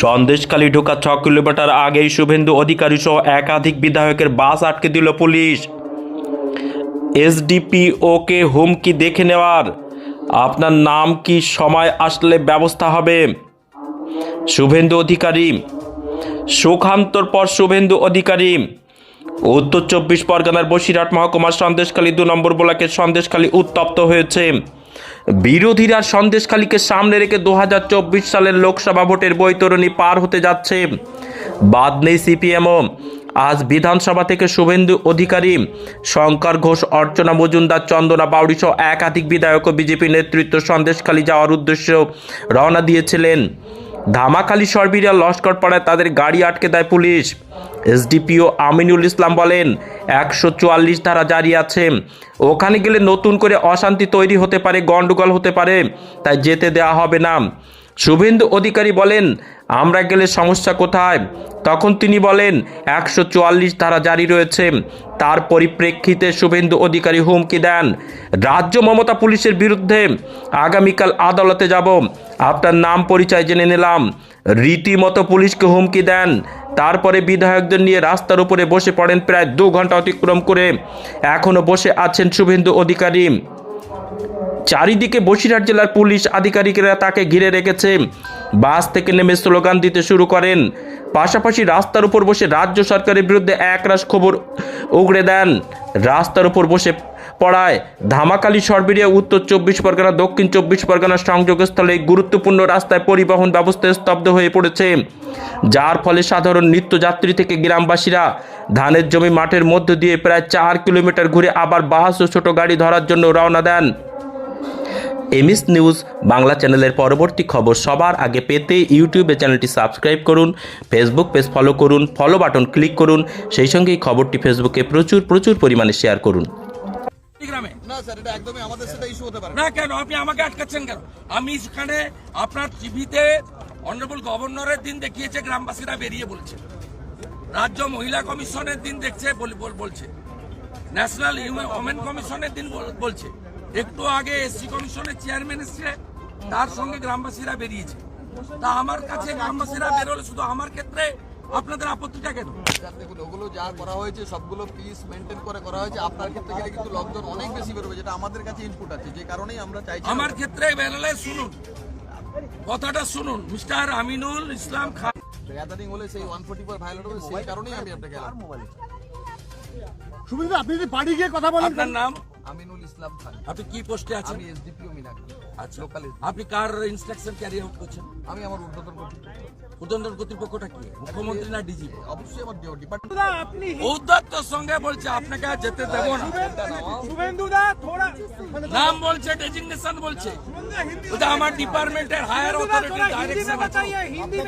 সন্দেশখালী ঢোকা ছ কিলোমিটার আগেই শুভেন্দু অধিকারী সহ একাধিক বিধায়কের বাস আটকে দিল পুলিশ। এসডিপিওকে হুমকি দেখে নেওয়ার। আপনার নাম কি? সময় আসলে ব্যবস্থা হবে। শুভেন্দু অধিকারী। সুখান্তর পর শুভেন্দু অধিকারী। উত্তর চব্বিশ পরগনার বসিরহাট মহকুমার সন্দেশখালী দু নম্বর ব্লকের সন্দেশখালী উত্তপ্ত হয়েছে। বিরোধীরা সন্দেশখালীকে সামনে রেখে দু হাজার চব্বিশ সালের লোকসভা ভোটের বৈতরণী পার হতে যাচ্ছে। বাদ নেই সিপিএমও। আজ বিধানসভা থেকে শুভেন্দু অধিকারী, শঙ্কর ঘোষ, অর্চনা মজুমদার, চন্দনা বাউরি সহ একাধিক বিধায়ক ও বিজেপি নেতৃত্ব সন্দেশখালী যাওয়ার উদ্দেশ্য রওনা দিয়েছিলেন। ধামাখালী সরবিরা লস্কর পাড়ায় তাদের গাড়ি আটকে দেয় পুলিশ। এসডিপিও আমিনুল ইসলাম বলেন, একশো চুয়াল্লিশ ধারা জারি আছে। ওখানে গেলে নতুন করে অশান্তি তৈরি হতে পারে গন্ডগোল হতে পারে, তাই যেতে দেওয়া হবে না। শুভেন্দু অধিকারী বলেন আমরা গেলে সমস্যা কোথায়? তখন তিনি বলেন, একশো চুয়াল্লিশ ধারা জারি রয়েছে। তার পরিপ্রেক্ষিতে শুভেন্দু অধিকারী হুমকি দেন। রাজ্য মমতা পুলিশের বিরুদ্ধে আগামীকাল আদালতে যাব। আপনার নাম পরিচয় জেনে নিলাম। রীতিমতো পুলিশকে হুমকি দেন। তারপরে বিধায়কদের নিয়ে রাস্তার উপরে বসে পড়েন প্রায় দু ঘণ্টা অতিক্রম করে। এখনও বসে আছেন শুভেন্দু অধিকারী। চারিদিকে বসিরহাট জেলার পুলিশ আধিকারিকরা তাকে ঘিরে রেখেছে। বাস থেকে নেমে স্লোগান দিতে শুরু করেন। পাশাপাশি রাস্তার উপর বসে রাজ্য সরকারের বিরুদ্ধে একরাশ খবর উগড়ে দেন। রাস্তার উপর বসে পড়ায় ধামাকালী সরবেরিয়া উত্তর চব্বিশ পরগনা, দক্ষিণ চব্বিশ পরগনার সংযোগস্থলে গুরুত্বপূর্ণ রাস্তায় পরিবহন ব্যবস্থা স্তব্ধ হয়ে পড়েছে। যার ফলে সাধারণ নিত্যযাত্রী থেকে গ্রামবাসীরা ধানের জমি মাঠের মধ্য দিয়ে প্রায় চার কিলোমিটার ঘুরে আবার বাস ও ছোট গাড়ি ধরার জন্য রওনা দেন। এমএস নিউজ বাংলা চ্যানেলের পরবর্তী খবর সবার আগে পেতে ইউটিউবে চ্যানেলটি সাবস্ক্রাইব করুন ফেসবুক পেজ ফলো করুন ফলো বাটন ক্লিক করুন সেই সঙ্গে এই খবরটি ফেসবুকে প্রচুর প্রচুর পরিমাণে শেয়ার করুন। না স্যার এটা একদমই আমাদের সাথে ইস্যু হতে পারে। না। কেন? আপনি আমাকে আটকাচ্ছেন কেন? আমি সেখানে আপনার টিভিতে অনারেবল গভর্নরের দিন দেখিয়েছে গ্রামবাসীরা বেরিয়ে বলছে। রাজ্য মহিলা কমিশনের দিন দেখছে বল- বল- বলছে। ন্যাশনাল ওমেন কমিশনের দিন বল- বলছে। একটু আগে এসসি কমিশনের চেয়ারম্যান এসছে তার সঙ্গে গ্রামবাসীরা বেরিয়েছে তা আমার কাছে গ্রামবাসীরা বেরোলে শুধু আমার ক্ষেত্রে আপনাদের আপত্তিটা কেন দেখুন ওগুলো যা করা হয়েছে সবগুলো পিস মেনটেন করে করা হয়েছে আপনার ক্ষেত্রে গেলে কিন্তু লকডাউন অনেক বেশি বেরোবে যেটা আমাদের কাছে ইনপুট আছে যে কারণেই আমরা চাইছি আমার ক্ষেত্রে বেরোলে শুনুন কথাটা শুনুন মিস্টার আমিনুল ইসলাম খান গ্যাদারিং হলে সেই ওয়ান ফোর্টি ফোর ভায়োলেট হবে সেই কারণেই আমি আপনাকে। সুবিধা আপনি যদি বাড়ি গিয়ে কথা বলেন আপনার নাম ইসলাম খান। আপনি কি পোস্টে আছেন? আমি এসডিপিও মিনাকি আচ্ছা। লোকাল আপনি কার ইনস্ট্রাকশন ক্যারি আউট করছেন? আমি আমার উদ্বোধন কর্তৃপক্ষ। উদ্বোধন কর্তৃপক্ষটা কি? মুখ্যমন্ত্রী না ডিজি অবশ্যই আমার ডিপার্টমেন্ট আপনি উদ্যত সঙ্গে বলছে আপনাকে যেতে দেব না। শুভেন্দু দা থোড়া নাম বলছে ডেজিগনেশন বলছে। ওটা আমার ডিপার্টমেন্টের হায়ার অথরিটি ডাইরেক্ট ডাইরেকশন আছে। হিন্দি